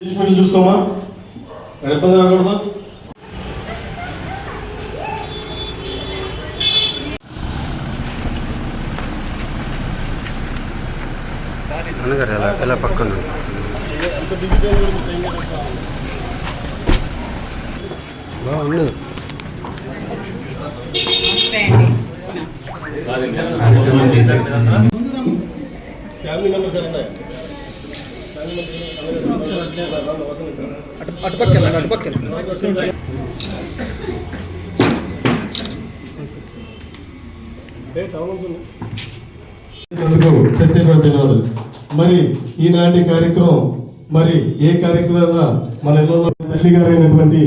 Treatment చూసుకోమా ఇబ్బంది రాకూడదు ఎలా ఎలా పక్కన బాగుండు ఫ్యామిలీ మెంబర్స్ అటుపక్క అటుపక్క మరి ఈనాటి కార్యక్రమం మరి ఏ కార్యక్రమం మన ఇళ్ళలో తల్లి గారైనటువంటి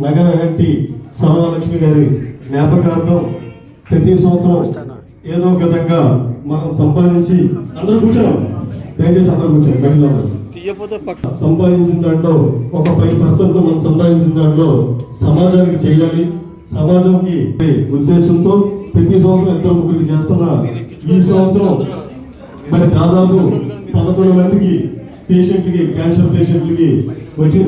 నగర ఎంపీ సర్వలక్ష్మి గారి జ్ఞాపకార్థం ప్రతి సంవత్సరం ఏదో ఒక విధంగా మనం సంపాదించి అందరూ కూర్చోం అందరూ కూర్చోండి. మహిళలు. సంపాదించిన దాంట్లో ఒక ఫైవ్ పర్సెంట్ మనం సంపాదించిన దాంట్లో సమాజానికి చేయాలి. సమాజంకి ఉద్దేశంతో ప్రతి సంవత్సరం ఇద్దరు ముగ్గురికి చేస్తున్న ఈ సంవత్సరం మరి దాదాపు పదకొండు మందికి పేషెంట్కి క్యాన్సర్ పేషెంట్లకి వచ్చి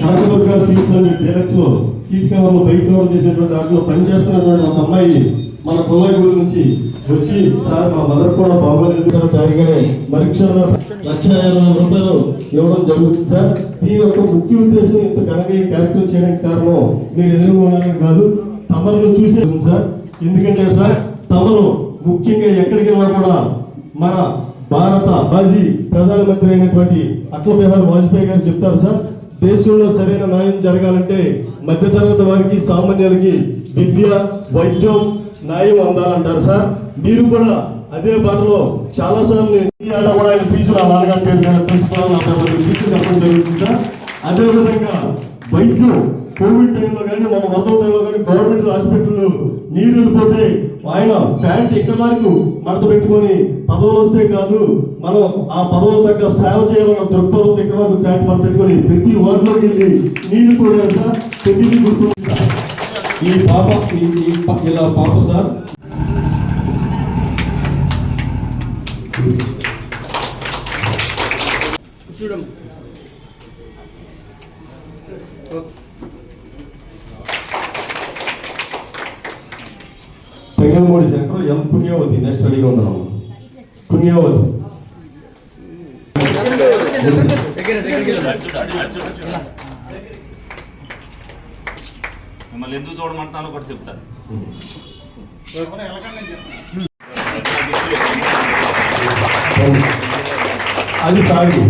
కనకదుర్గ సీట్స్ అని డైలక్స్లో సీట్ కవర్లో బైక్ కవర్ చేసేటువంటి దాంట్లో పనిచేస్తున్నటువంటి ఒక అమ్మాయి మన కొల్లాయి నుంచి వచ్చి సార్ మా మదర్ కూడా బాగోలేదు దానిగానే మరీక్షలో లక్ష యాభై రూపాయలు ఇవ్వడం జరుగుతుంది సార్ దీని యొక్క ముఖ్య ఉద్దేశం ఇంత ఘనంగా ఈ కార్యక్రమం చేయడానికి కారణం మీరు ఎదురుగా కాదు తమరును చూసే సార్. ఎందుకంటే సార్ తమరు ముఖ్యంగా ఎక్కడికి వెళ్ళినా కూడా మన భారత మాజీ ప్రధానమంత్రి అయినటువంటి అటల్ బిహారీ వాజ్పేయి గారు చెప్తారు సార్ దేశంలో సరైన న్యాయం జరగాలంటే మధ్యతరగతి వారికి సామాన్యులకి విద్య వైద్యం న్యాయం అందాలంటారు సార్. మీరు కూడా అదే బాటలో చాలా సార్లు కూడా ఆయన ఫీజు నా నాన్నగారి పేరు మీద ప్రిన్సిపల్ నా పేరు ఫీజు కట్టడం జరుగుతుంది సార్. అదే విధంగా వైద్యం కోవిడ్ టైంలో కానీ మన మొత్తం టైంలో కానీ గవర్నమెంట్ హాస్పిటల్ నీరు వెళ్ళిపోతే ఆయన ప్యాంట్ ఇక్కడ వరకు మడత పెట్టుకొని పదవులు వస్తే కాదు మనం ఆ పదవుల తగ్గ సేవ చేయాలన్న దృక్పథం ఇక్కడ వరకు ప్యాంట్ మడత పెట్టుకొని ప్రతి వార్డులోకి వెళ్ళి నీళ్ళు కూడా ప్రతిదీ గుర్తు ఈ పాప ఇలా పాప sir చూడమ్మ Tenganamudi centre M Punyavathi next అడిగి ఉన్నాం పుణ్యవతి. మిమ్మల్ని ఎందుకు చూడమంటున్నాను ఒకటి చెప్తాను. అది సాగు.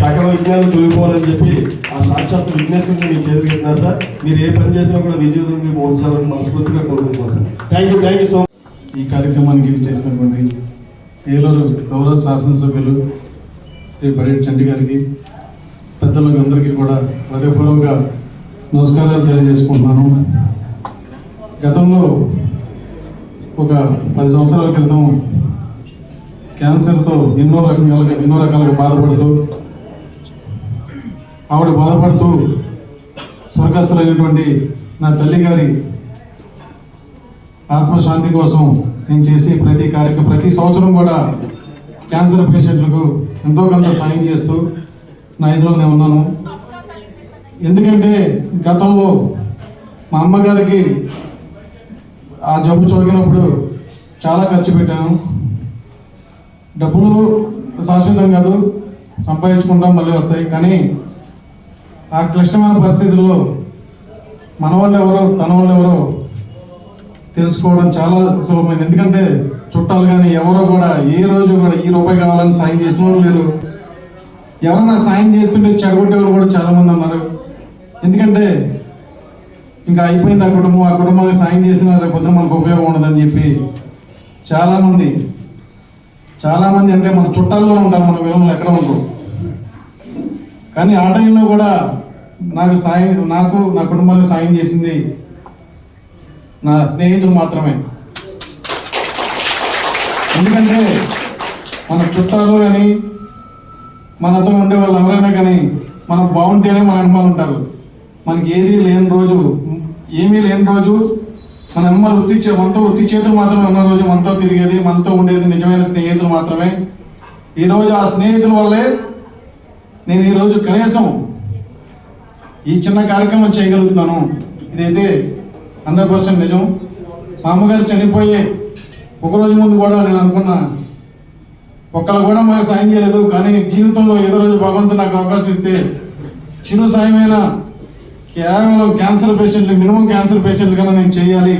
సకల విజ్ఞానం తొలిపోవాలని చెప్పి ఆ సాక్షాత్ విఘ్నేశ్వరుని మీ చేతికి ఇస్తున్నారు సార్. మీరు ఏ పని చేసినా కూడా విజయవంతంగా మోడ్చాలని మనస్ఫూర్తిగా కోరుకుంటున్నాం sir. Thank you thank you so ఈ కార్యక్రమానికి చేసినటువంటి ఏలూరు గౌరవ శాసనసభ్యులు శ్రీ పడేటి చండి గారికి పెద్దలకు అందరికీ కూడా హృదయపూర్వక నమస్కారాలు తెలియజేసుకుంటున్నాను. గతంలో ఒక పది సంవత్సరాల క్రితం క్యాన్సర్తో ఎన్నో రకాలుగా ఎన్నో రకాలుగా బాధపడుతూ ఆవిడ బాధపడుతూ స్వర్గస్థులైనటువంటి నా తల్లి గారి ఆత్మశాంతి కోసం నేను చేసే ప్రతి కార్యక్రమం ప్రతి సంవత్సరం కూడా క్యాన్సర్ పేషెంట్లకు ఎంతో కొంత సాయం చేస్తూ నా ఇదిలో నేను ఉన్నాను. ఎందుకంటే గతంలో మా అమ్మగారికి ఆ జబ్బు చోకినప్పుడు చాలా ఖర్చు పెట్టాను. డబ్బులు శాశ్వతం కాదు సంపాదించుకుంటాం మళ్ళీ వస్తాయి. కానీ ఆ క్లిష్టమైన పరిస్థితుల్లో మన వాళ్ళు ఎవరో తన వాళ్ళు ఎవరో తెలుసుకోవడం చాలా సులభమైంది. ఎందుకంటే చుట్టాలు కానీ ఎవరో కూడా ఏ రోజు కూడా ఈ రూపాయి కావాలని సాయం చేసిన వాళ్ళు లేరు. ఎవరన్నా సాయం చేస్తుంటే చెడగొట్టే వాళ్ళు కూడా చాలామంది ఉన్నారు. ఎందుకంటే ఇంకా అయిపోయింది ఆ కుటుంబం ఆ కుటుంబానికి సాయం చేసిన రేపొద్దు మనకు ఉపయోగం ఉండదని చెప్పి చాలామంది చాలామంది అంటే మన చుట్టాల్లో ఉంటారు మన విలువలు ఎక్కడ ఉండరు. కానీ ఆ టైంలో కూడా నాకు సాయం నాకు నా కుటుంబానికి సాయం చేసింది నా స్నేహితులు మాత్రమే. ఎందుకంటే మన చుట్టాలు కానీ మనతో ఉండే వాళ్ళు ఎవరైనా కానీ మనం బాగుంటేనే మన అనుమానం ఉంటారు. మనకి ఏది లేని రోజు ఏమీ లేని రోజు మన అమ్మ ఉత్తిచ్చే మనతో వృత్తి మాత్రమే ఉన్న రోజు మనతో తిరిగేది మనతో ఉండేది నిజమైన స్నేహితులు మాత్రమే. ఈరోజు ఆ స్నేహితుల వల్లే నేను ఈరోజు కనీసం ఈ చిన్న కార్యక్రమం చేయగలుగుతున్నాను. ఇదైతే హండ్రెడ్ పర్సెంట్ నిజం. మా అమ్మగారు చనిపోయే ఒక రోజు ముందు కూడా నేను అనుకున్నా ఒక్కరు కూడా మాకు సాయం చేయలేదు కానీ జీవితంలో ఏదో రోజు భగవంతుడు నాకు అవకాశం ఇస్తే చిరు సాయమైనా కేవలం క్యాన్సర్ పేషెంట్లు మినిమం క్యాన్సర్ పేషెంట్లు కన్నా నేను చేయాలి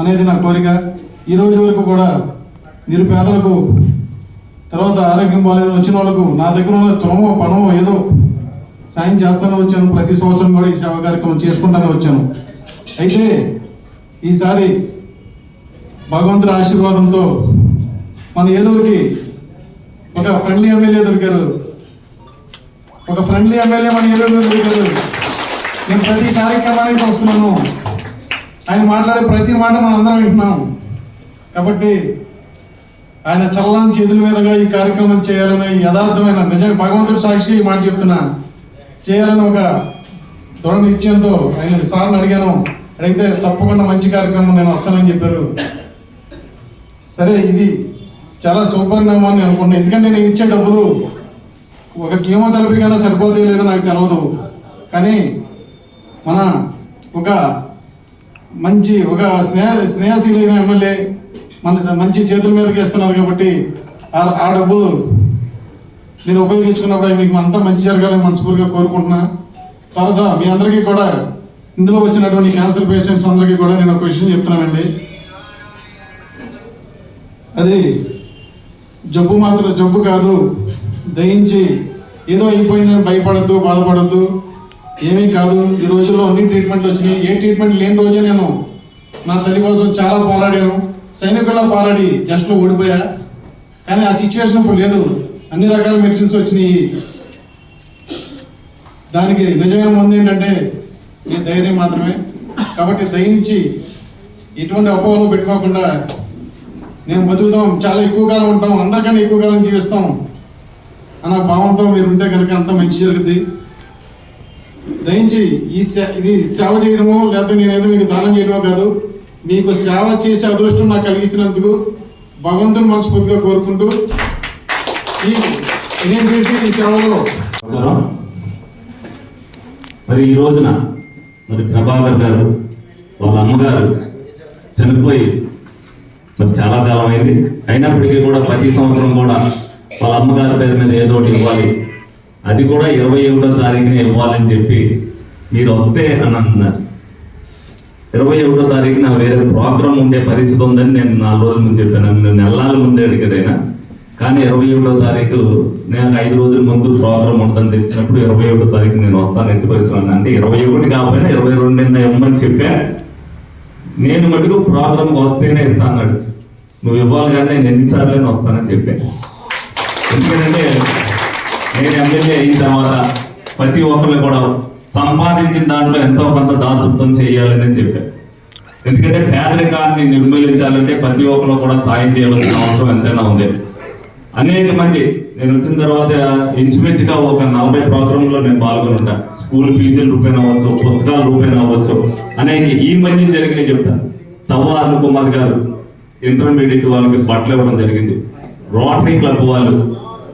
అనేది నా కోరిక. ఈ రోజు వరకు కూడా నిరుపేదలకు తర్వాత ఆరోగ్యం బాగాలేదు వచ్చిన వాళ్ళకు నా దగ్గర ఉన్న తొమో పనో ఏదో సాయం చేస్తానే వచ్చాను. ప్రతి సంవత్సరం కూడా ఈ సేవా కార్యక్రమం చేసుకుంటానే వచ్చాను. అయితే ఈసారి భగవంతుడి ఆశీర్వాదంతో మన ఏలూరుకి ఒక ఫ్రెండ్లీ ఎమ్మెల్యే దొరికారు. ఒక ఫ్రెండ్లీ ఎమ్మెల్యే మన ఏలూరులో దొరికారు. నేను ప్రతి కార్యక్రమానికి వస్తున్నాను. ఆయన మాట్లాడే ప్రతి మాట మనం అందరం వింటున్నాం. కాబట్టి ఆయన చల్లని చేతుల మీదుగా ఈ కార్యక్రమం చేయాలని యథార్థమైన నిజంగా భగవంతుడు సాక్షి ఈ మాట చెప్తున్నా. చేయాలని ఒక దృఢ నిశ్చయంతో ఆయన సార్ని అడిగాను. అడిగితే తప్పకుండా మంచి కార్యక్రమం నేను వస్తానని చెప్పారు. సరే ఇది చాలా సూపరిణామం అని అనుకున్నాను ఎందుకంటే నేను ఇచ్చే డబ్బులు ఒక కీమోథెరపీ కన్నా సరిపోతే లేదో నాకు తెలియదు కానీ మన ఒక మంచి ఒక స్నేహ స్నేహశీలైన ఎమ్మెల్యే మన మంచి చేతుల మీదకి ఇస్తున్నారు కాబట్టి ఆ ఆ డబ్బులు మీరు ఉపయోగించుకున్నప్పుడు మీకు అంతా మంచి జరగాలని మనస్ఫూర్తిగా కోరుకుంటున్నా. తర్వాత మీ అందరికీ కూడా ఇందులో వచ్చినటువంటి క్యాన్సర్ పేషెంట్స్ అందరికీ కూడా నేను ఒక విషయం చెప్తున్నానండి. అది జబ్బు మాత్రం జబ్బు కాదు. దయించి ఏదో అయిపోయిందని భయపడద్దు బాధపడద్దు. ఏమీ కాదు ఈ రోజుల్లో అన్ని ట్రీట్మెంట్లు వచ్చినాయి. ఏ ట్రీట్మెంట్ లేని రోజే నేను నా తల్లి కోసం చాలా పోరాడాను. సైనికుల్లో పోరాడి జస్ట్లో ఓడిపోయా. కానీ ఆ సిచ్యువేషన్ ఇప్పుడు లేదు. అన్ని రకాల మెడిసిన్స్ వచ్చినాయి. దానికి నిజమైన మంది ఏంటంటే నీ ధైర్యం మాత్రమే. కాబట్టి దయించి ఎటువంటి అపోహలు పెట్టుకోకుండా నేను బతుకుతాం. చాలా ఎక్కువ కాలం ఉంటాం. అందరికన్నా ఎక్కువ కాలం జీవిస్తాం. అన్న భావంతో మీరు ఉంటే కనుక అంత మంచి జరుగుద్ది. దయించి ఈ ఇది సేవ చేయడమో లేకపోతే నేనేదో మీకు దానం చేయడమో కాదు. మీకు సేవ చేసే అదృష్టం నాకు కలిగించినందుకు భగవంతుని మనస్ఫూర్తిగా కోరుకుంటూ ఈ నేను చేసి ఈ సేవలో మరి ఈ రోజున మరి ప్రభాకర్ గారు వాళ్ళ అమ్మగారు చనిపోయి మరి చాలా కాలం అయింది అయినప్పటికీ కూడా ప్రతి సంవత్సరం కూడా వాళ్ళ అమ్మగారి పేరు మీద ఏదో ఒకటి ఇవ్వాలి. అది కూడా ఇరవై ఒకటో తారీఖున ఇవ్వాలని చెప్పి మీరు వస్తే అని అంటున్నారు. ఇరవై ఒకటో తారీఖున వేరే ప్రోగ్రామ్ ఉండే పరిస్థితి ఉందని నేను నాలుగు రోజుల ముందు చెప్పాను. నేను నెలల ముందే అడిగాడైనా. కానీ ఇరవై ఒకటో తారీఖు నేను ఐదు రోజుల ముందు ప్రోగ్రామ్ ఉంటుందని తెలిసినప్పుడు ఇరవై ఒకటో తారీఖు నేను వస్తాను ఎట్టి పరిస్థితులు అంటే ఇరవై ఒకటి కాకపోయినా ఇరవై రెండు ఇవ్వమని చెప్పా. నేను మటుకు ప్రోగ్రామ్కి వస్తేనే ఇస్తాను నువ్వు ఇవ్వాలి కానీ నేను ఎన్నిసార్లు వస్తానని చెప్పాను ఎందుకంటే నేను ఎమ్మెల్యే అయిన తర్వాత ప్రతి ఒక్కరు కూడా సంపాదించిన దాంట్లో ఎంతో కొంత దాతృత్వం చేయాలని చెప్పాను ఎందుకంటే పేదరికాన్ని నిర్మూలించాలంటే ప్రతి ఒక్కరు కూడా సాయం చేయవలసిన అవసరం ఎంతైనా ఉంది. అనేక మంది నేను వచ్చిన తర్వాత ఇంచుమించుగా ఒక నలభై ప్రోగ్రాంలో నేను పాల్గొనుంటా. స్కూల్ ఫీజుల రూపేణ అవ్వచ్చు పుస్తకాల రూపేణ అవ్వచ్చు అనేక ఈ మధ్య జరిగినాయి చెప్తాను తవ్వ అరుణ్ కుమార్ గారు ఇంటర్మీడియట్ వాళ్ళకి బట్టలు ఇవ్వడం జరిగింది. రోటరీ క్లబ్ వాళ్ళు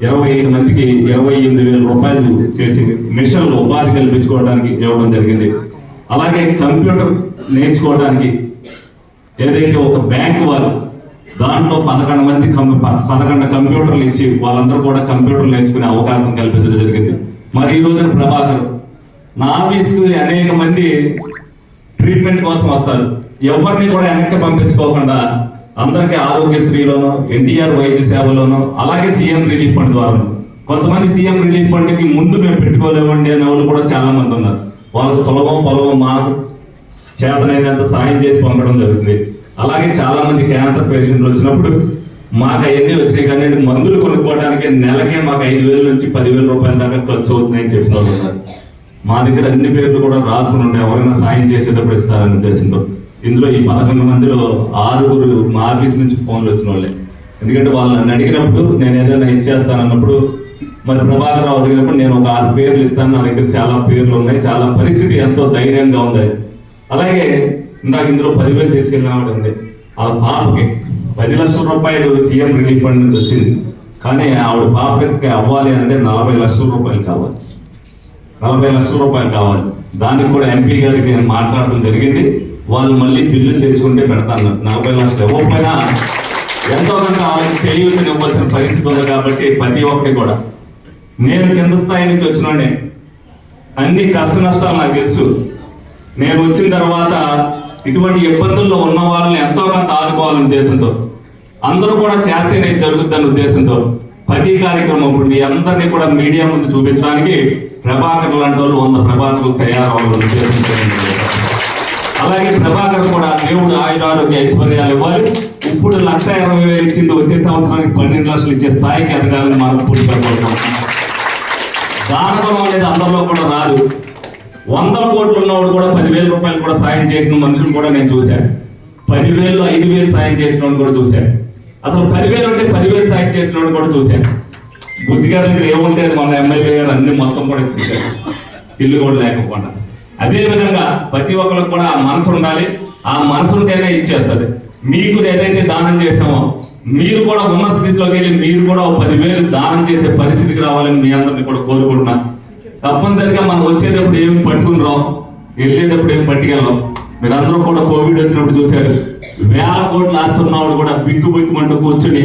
ఇరవై ఐదు మందికి ఇరవై ఎనిమిది వేల రూపాయలు చేసి మిషన్లు ఉపాధి కల్పించుకోవడానికి ఇవ్వడం జరిగింది. అలాగే కంప్యూటర్ నేర్చుకోవడానికి ఏదైతే ఒక బ్యాంక్ వారు దాంట్లో పదకొండు మంది పదకొండు కంప్యూటర్లు ఇచ్చి వాళ్ళందరూ కూడా కంప్యూటర్లు నేర్చుకునే అవకాశం కల్పించడం జరిగింది. మరి ఈ రోజున ప్రభాకర్ నా ఆఫీస్కి అనేక మంది ట్రీట్మెంట్ కోసం వస్తారు. ఎవరిని కూడా వెనక్కి పంపించుకోకుండా అందరికీ ఆరోగ్యశ్రీలోనో ఎన్టీఆర్ వైద్య సేవలోనో అలాగే సీఎం రిలీఫ్ ఫండ్ ద్వారా కొంతమంది సీఎం రిలీఫ్ ఫండ్కి ముందు మేము పెట్టుకోలేమండి అనే వాళ్ళు కూడా చాలా మంది ఉన్నారు. వాళ్ళకు తొలగం పొలగం మాకు చేతనైనంత సాయం చేసి పంపడం జరుగుతుంది. అలాగే చాలా మంది క్యాన్సర్ పేషెంట్లు వచ్చినప్పుడు మాకు అవన్నీ వచ్చినాయి కానీ మందులు కొనుక్కోవడానికి నెలకే మాకు ఐదు వేల నుంచి పదివేల రూపాయల దాకా ఖర్చు అవుతున్నాయని చెప్పిన మా దగ్గర అన్ని పేర్లు కూడా రాసుకుని ఉండే ఎవరైనా సాయం చేసేటప్పుడు ఇస్తారనే ఉద్దేశంతో. ఇందులో ఈ పదకొండు మందిలో ఆరుగురు మా ఆఫీస్ నుంచి ఫోన్లు వచ్చిన వాళ్ళే. ఎందుకంటే వాళ్ళు నన్ను అడిగినప్పుడు నేను ఏదైనా ఇచ్చేస్తానన్నప్పుడు మరి ప్రభాకర్ రావు అడిగినప్పుడు నేను ఒక ఆరు పేర్లు ఇస్తాను. నా దగ్గర చాలా పేర్లు ఉన్నాయి చాలా పరిస్థితి ఎంతో ధైర్యంగా ఉంది. అలాగే ఇందాక ఇందులో పదివేలు తీసుకెళ్ళిన ఉంది. ఆ పాపకి పది లక్షల రూపాయలు సీఎం రిలీఫ్ ఫండ్ నుంచి వచ్చింది. కానీ ఆవిడ పాపకి అవ్వాలి అంటే నలభై లక్షల రూపాయలు కావాలి. నలభై లక్షల రూపాయలు కావాలి. దానికి కూడా ఎంపీ గారికి నేను మాట్లాడడం జరిగింది. వాళ్ళు మళ్ళీ బిల్లు తెచ్చుకుంటే పెడతాను నలభై లక్షలు ఇవ్వకపోయినా ఎంతో కొంత వాళ్ళకి చేయూతని ఇవ్వాల్సిన పరిస్థితి ఉంది కాబట్టి ప్రతి ఒక్కటి కూడా. నేను కింద స్థాయి నుంచి వచ్చినోడే అన్ని కష్ట నష్టాలు నాకు తెలుసు. నేను వచ్చిన తర్వాత ఇటువంటి ఇబ్బందుల్లో ఉన్న వాళ్ళని ఎంతో కొంత ఆదుకోవాలనే ఉద్దేశంతో. అందరూ కూడా చేస్తేనే ఇది ఉద్దేశంతో ప్రతి కార్యక్రమం ఇప్పుడు మీ అందరినీ కూడా మీడియా ముందు చూపించడానికి ప్రభాకర్ లాంటి వాళ్ళు వంద ప్రభాకర్లు తయారవ్వాలని ఉద్దేశంతో అలాగే ప్రభాకర్ కూడా దేవుడు ఆయన ఆరోగ్య ఐశ్వర్యాలు ఇవ్వాలి. ఇప్పుడు లక్ష ఇరవై వేలు ఇచ్చింది వచ్చే సంవత్సరానికి పన్నెండు లక్షలు ఇచ్చే స్థాయికి ఎదగాలని మనస్ఫూర్తిగా కోరుకుంటున్నాం దానగుణం అనేది అందరిలో కూడా రాదు. వందల కోట్లు ఉన్నవాడు కూడా పదివేల రూపాయలు కూడా సాయం చేసిన మనుషులు కూడా నేను చూశాను. పదివేలు ఐదు వేలు సాయం చేసిన వాడు కూడా చూశాను. అసలు పదివేలు ఉంటే పదివేలు సాయం చేసిన వాడు కూడా చూశాను. బుజ్జిగారి దగ్గర ఏముంటే అది మన ఎమ్మెల్యే గారు అన్ని మొత్తం కూడా చూశారు ఇల్లు కూడా లేకపోకుండా. అదే విధంగా ప్రతి ఒక్కరికి కూడా ఆ మనసు ఉండాలి. ఆ మనసు ఉంటేనే ఇచ్చేస్తుంది మీకు ఏదైతే దానం చేసామో మీరు కూడా ఉన్న స్థితిలోకి వెళ్ళి మీరు కూడా ఒక పదివేలు దానం చేసే పరిస్థితికి రావాలని మీ అందరిని కూడా కోరుకుంటున్నా. తప్పనిసరిగా మనం వచ్చేటప్పుడు ఏమి పట్టుకుని రాం వెళ్ళేటప్పుడు ఏమి పట్టుకెళ్ళాం మీరందరూ కూడా కోవిడ్ వచ్చినప్పుడు చూశారు. వేల కోట్లు ఆస్తున్నవాడు కూడా బిగ్గు బిక్కుమంటూ కూర్చుని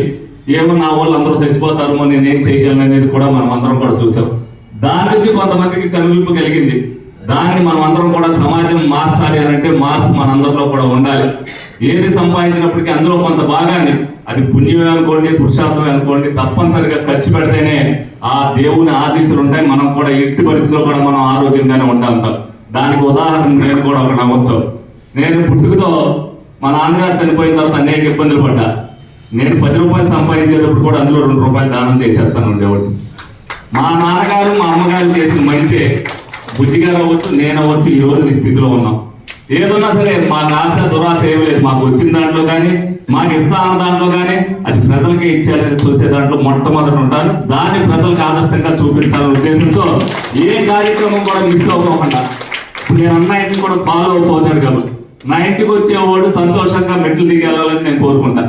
ఏమో నా వాళ్ళు అందరూ చచ్చిపోతారు నేనేం చేయగలను అనేది కూడా మనం అందరం కూడా చూసాం దాని నుంచి కొంతమందికి కనువిప్పు కలిగింది. దాన్ని మనం అందరం కూడా సమాజం మార్చాలి అని అంటే మార్పు మనందరిలో కూడా ఉండాలి. ఏది సంపాదించినప్పటికీ అందులో కొంత భాగాన్ని అది పుణ్యమే అనుకోండి పురుషార్థమే అనుకోండి తప్పనిసరిగా ఖర్చు పెడితేనే ఆ దేవుని ఆశీస్సులు ఉంటాయి. మనం కూడా ఎట్టి పరిస్థితుల్లో కూడా మనం ఆరోగ్యంగానే ఉంటాం దానికి ఉదాహరణ నేను కూడా ఒక నమ్మొచ్చు. నేను పుట్టుకతో మా నాన్నగారు చనిపోయిన తర్వాత అనేక ఇబ్బందులు పడ్డా. నేను పది రూపాయలు సంపాదించేటప్పుడు కూడా అందులో రెండు రూపాయలు దానం చేసేస్తాను ఉండేవాడిని మా నాన్నగారు మా అమ్మగారు చేసిన మంచి బుజ్జిగారు అవ్వచ్చు నేను అవ్వచ్చు ఈ రోజు నీ స్థితిలో ఉన్నాం. ఏదన్నా సరే మాకు ఆశ దురాశ ఏం లేదు. మాకు వచ్చిన దాంట్లో కానీ మాకు ఇస్తా అన్న దాంట్లో కానీ అది ప్రజలకే ఇచ్చారని చూసే దాంట్లో మొట్టమొదటి ఉంటాను దాన్ని ప్రజలకు ఆదర్శంగా చూపించాలనే ఉద్దేశంతో ఏ కార్యక్రమం కూడా మిస్ అవ్వకుండా నేను అన్న ఇంటికి కూడా ఫాలో అయిపోతాడు కాబట్టి నా ఇంటికి వచ్చేవాడు సంతోషంగా మెట్లు దిగి వెళ్ళాలని నేను కోరుకుంటా.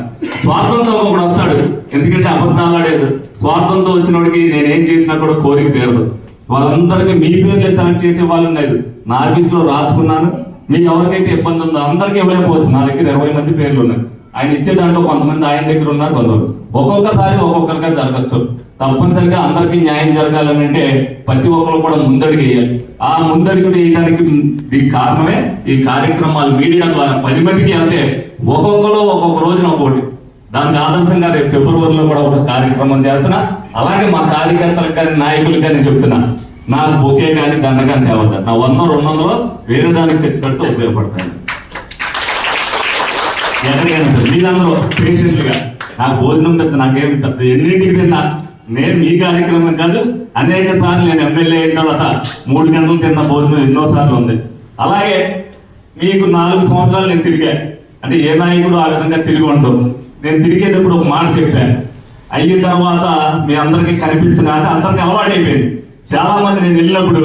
స్వార్థంతో ఒకడు వస్తాడు. ఎందుకంటే అబద్ధాలు ఆడేది. స్వార్థంతో వచ్చినోడికి నేనేం నేను ఏం చేసినా కూడా కోరిక తీరదు. వాళ్ళందరికీ మీ పేర్లే సెలెక్ట్ చేసే వాళ్ళు లేదు. నా ఆఫీస్లో రాసుకున్నాను. మీకు ఎవరికైతే ఇబ్బంది ఉందో అందరికీ ఇవ్వలేకపోవచ్చు. నా దగ్గర ఇరవై మంది పేర్లు ఉన్నాయి. ఆయన ఇచ్చే దాంట్లో కొంతమంది ఆయన దగ్గర ఉన్నారు కొందరు ఒక్కొక్కసారి ఒక్కొక్కరిగా జరగచ్చు. తప్పనిసరిగా అందరికీ న్యాయం జరగాలని అంటే ప్రతి ఒక్కరు కూడా ముందడుగు వేయాలి. ఆ ముందడుగు వేయడానికి దీనికి కారణమే ఈ కార్యక్రమాలు మీడియా ద్వారా. పది మందికి వెళ్తే ఒక్కొక్కరు ఒక్కొక్క రోజున ఒకటి దానికి ఆదర్శంగా రేపు ఫిబ్రవరిలో కూడా ఒక కార్యక్రమం చేస్తున్నా. అలాగే మా కార్యకర్తలకు కానీ నాయకులకు కానీ చెప్తున్నా. నాకు బొకే కానీ దండ కానీ తేవద్దు. నా వంద రెండు వందలు వేరే దానికి తెచ్చి పెడితే ఉపయోగపడతాను ఎక్కడికైనా సరే మీరందరూ పేషెంట్లుగా నాకు భోజనం పెద్ద నాకేం పెద్ద ఎన్నింటికి తిన్నా? నేను ఈ కార్యక్రమం కాదు అనేక సార్లు నేను ఎమ్మెల్యే అయిన తర్వాత మూడు గంటలు తిన్న భోజనం ఎన్నో సార్లు ఉంది. అలాగే మీకు నాలుగు సంవత్సరాలు నేను తిరిగా. అంటే ఏ నాయకుడు ఆ విధంగా తిరిగి ఉండవు నేను తిరిగేటప్పుడు ఒక మాట చెప్పాను. అయిన తర్వాత మీ అందరికీ కనిపించిన అంటే అందరికి అలవాటైపోయింది చాలా మంది నేను వెళ్ళినప్పుడు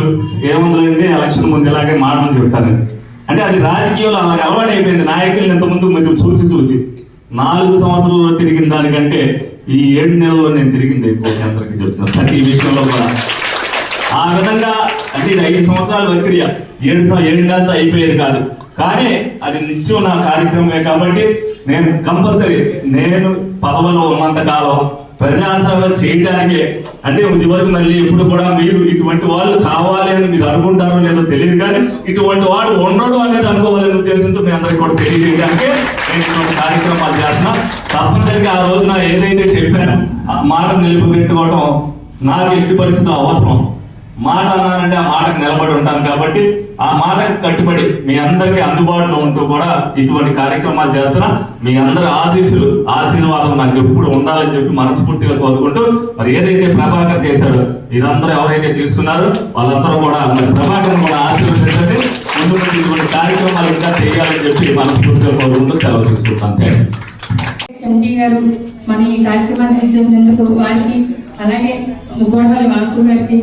ఏముందండి ఎలక్షన్ ముందు ఇలాగే మాటలు చెప్తాను అంటే అది రాజకీయంలో అలాగే అలవాటైపోయింది నాయకులను ఇంతకుముందు మీరు చూసి చూసి. నాలుగు సంవత్సరాల్లో తిరిగిన దానికంటే ఈ ఏడు నెలల్లో నేను తిరిగింది ఎక్కువ మీ అందరికీ చెప్తున్నాను ప్రతి విషయంలో కూడా. ఆ విధంగా అంటే ఇది ఐదు సంవత్సరాల ప్రక్రియ ఏడు ఏడు నెలలతో అయిపోయేది కాదు. కానీ అది నిత్యం నా కార్యక్రమమే కాబట్టి నేను కంపల్సరీ నేను పదవిలో ఉన్నంత కాలం ప్రజాసేవ చేయడానికే అంటే ఇది వరకు మళ్ళీ ఎప్పుడు కూడా మీరు ఇటువంటి వాళ్ళు కావాలి అని మీరు అనుకుంటారో లేదో తెలియదు కానీ ఇటువంటి వాడు ఉండడు అనేది అనుకోవాలనే ఉద్దేశంతో మీ అందరికీ కూడా తెలియజేయడానికి నేను ఇటువంటి కార్యక్రమాలు చేస్తున్నా. తప్పనిసరిగా ఆ రోజున ఏదైతే చెప్పాను ఆ మాట నిలుపుపెట్టుకోవడం నాకు ఎట్టి పరిస్థితులు అవసరం. మాట అన్నానంటే ఆ మాటకు నిలబడి ఉంటాను కాబట్టి ఆ మాటకు కట్టుబడి మీ అందరికీ అందుబాటులో ఉంటూ కూడా ఇటువంటి కార్యక్రమాలు చేస్తున్నా మీ అందరి ఆశీస్సులు ఆశీర్వాదం నాకు ఎప్పుడు ఉండాలని చెప్పి మనస్ఫూర్తిగా కోరుకుంటూ మరి ఏదైతే ప్రభాకర్ చేశాడో మీరందరూ ఎవరైతే తీసుకున్నారో వాళ్ళందరూ కూడా మరి ప్రభాకర్ కూడా ఆశీర్వదించండి. ముందు ఇటువంటి కార్యక్రమాలు ఇంకా చేయాలని చెప్పి మనస్ఫూర్తిగా కోరుకుంటూ సెలవు తీసుకుంటాను థ్యాంక్ గారు మన ఈ కార్యక్రమాన్ని వారికి అలాగే గొడవలి వాసు గారికి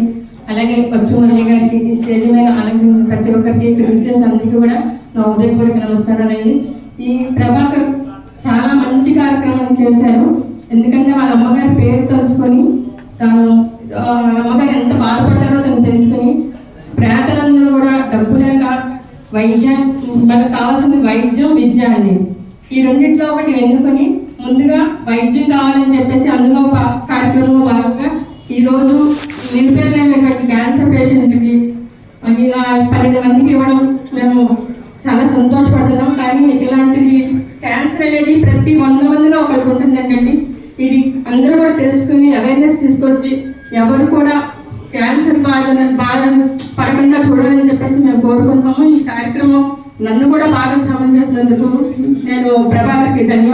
అలాగే పచ్చిమల్లి మురళి గారికి ఈ స్టేజ్ మీద అలంకరించి ప్రతి ఒక్కరికి ఇక్కడ విచ్చేసిన అందరికీ కూడా నా ఉదయపూర్వక నమస్కారాలండి ఈ ప్రభాకర్ చాలా మంచి కార్యక్రమాలు చేశారు. ఎందుకంటే వాళ్ళ అమ్మగారి పేరు తెలుసుకొని తాను వాళ్ళ అమ్మగారు ఎంత బాధపడ్డారో తను తెలుసుకొని పేదలందరూ కూడా డబ్బు లేక వైద్యం మనకు కావాల్సింది వైద్యం విద్య అండి. ఈ రెండిట్లో ఒకటి ఎన్నుకొని ముందుగా వైద్యం కావాలని చెప్పేసి అందులో భా- కార్యక్రమంలో భాగంగా ఈరోజు నిరుపేదలైనటువంటి క్యాన్సర్ పేషెంట్కి ఇలా పన్నెండు మందికి ఇవ్వడం మేము చాలా సంతోషపడుతున్నాం కానీ ఇలాంటిది క్యాన్సర్ అనేది ప్రతి వంద మందిలో ఒకరికి ఉంటుందండి ఇది అందరూ కూడా తెలుసుకుని అవేర్నెస్ తీసుకొచ్చి ఎవరు కూడా క్యాన్సర్ బాధ బాధ పడకుండా చూడాలని చెప్పేసి మేము కోరుకుంటున్నాము ఈ కార్యక్రమం నన్ను కూడా భాగస్వామ్యం చేసినందుకు నేను ప్రభాకర్కి